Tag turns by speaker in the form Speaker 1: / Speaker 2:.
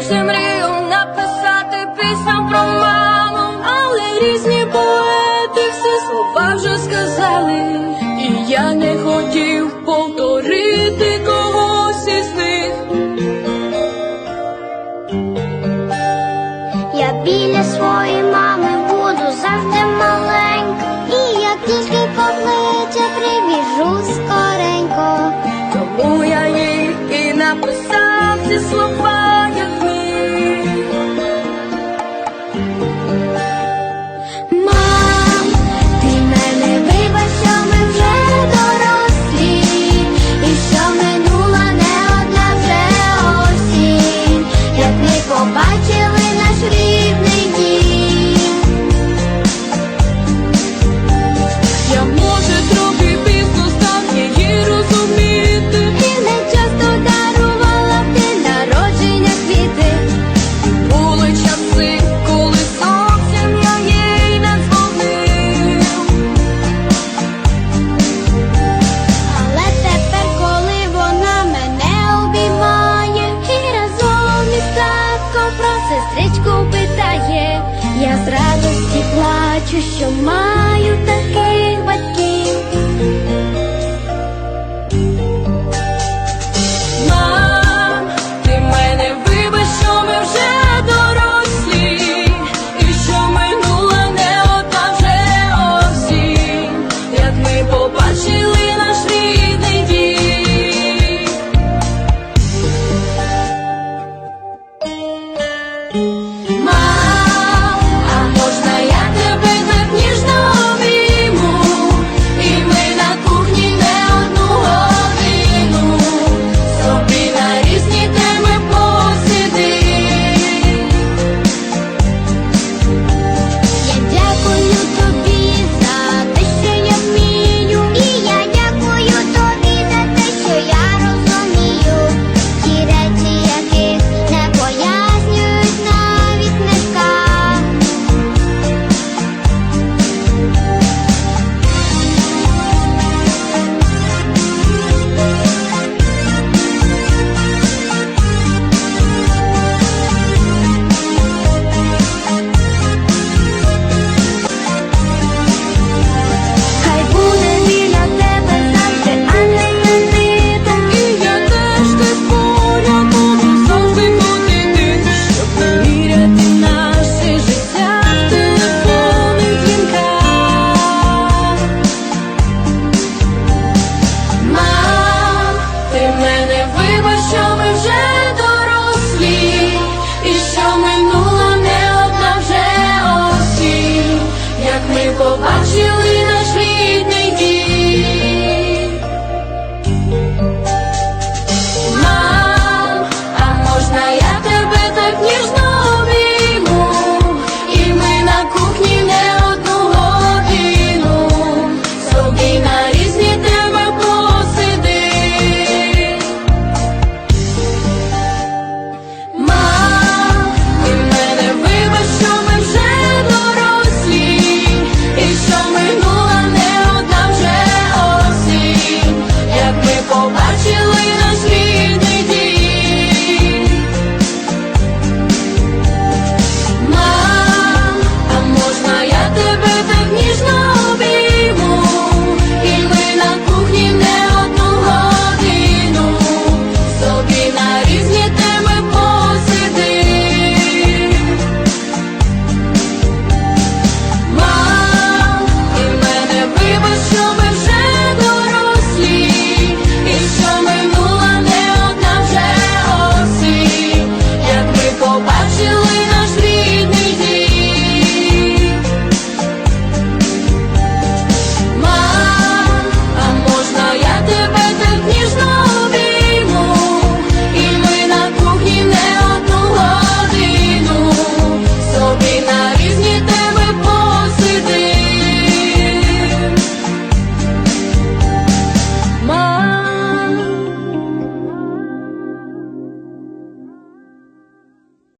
Speaker 1: завжди мрію написати пісню про маму, але різні поети все слова вже сказали, і я не хотів повторити когось із них.
Speaker 2: Я біля своєї мами буду завжди маленька, і як тільки покличе, прибіжу скоренько.
Speaker 1: Тому я їй і написав ці слова.
Speaker 2: грає,
Speaker 1: я
Speaker 2: з радості плачу, що маю
Speaker 1: таке. Here's